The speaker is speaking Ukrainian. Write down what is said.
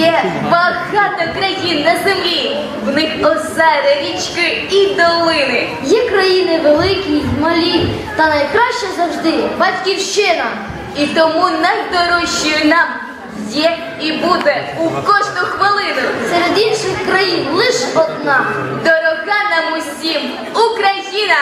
Є багато країн на землі, в них озера, річки і долини. Є країни великі й малі, та найкраща завжди батьківщина. І тому найдорожчою нам є і буде у кожну хвилину. Серед інших країн лише одна. Дорога нам усім Україна!